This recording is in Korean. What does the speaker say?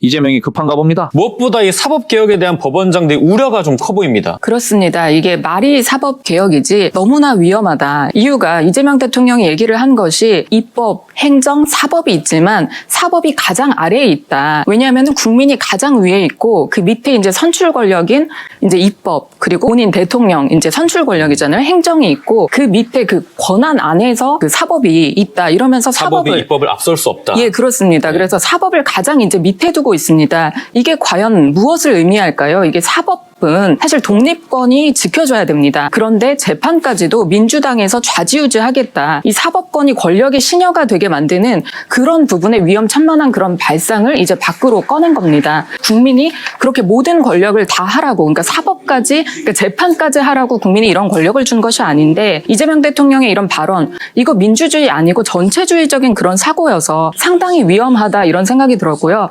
이재명이 급한가 봅니다. 무엇보다 이 사법 개혁에 대한 법원장들의 우려가 좀 커 보입니다. 그렇습니다. 이게 말이 사법 개혁이지 너무나 위험하다. 이유가 이재명 대통령이 얘기를 한 것이 입법, 행정, 사법이 있지만 사법이 가장 아래에 있다. 왜냐하면 국민이 가장 위에 있고 그 밑에 이제 선출 권력인 이제 입법 그리고 본인 대통령 이제 선출 권력이잖아요. 행정이 있고 그 밑에 그 권한 안에서 그 사법이 있다. 이러면서 사법이 사법을 입법을 앞설 수 없다. 예, 그렇습니다. 네. 그래서 사법을 가장 이제 밑에 두고 있습니다. 이게 과연 무엇을 의미할까요? 이게 사법 은 사실 독립권이 지켜져야 됩니다. 그런데 재판까지도 민주당에서 좌지우지하겠다. 이 사법권이 권력의 신여가 되게 만드는 그런 부분의 위험천만한 그런 발상을 이제 밖으로 꺼낸 겁니다. 국민이 그렇게 모든 권력을 다 하라고, 그러니까 사법까지, 그러니까 재판까지 하라고 국민이 이런 권력을 준 것이 아닌데 이재명 대통령의 이런 발언, 이거 민주주의 아니고 전체주의적인 그런 사고여서 상당히 위험하다 이런 생각이 들었고요.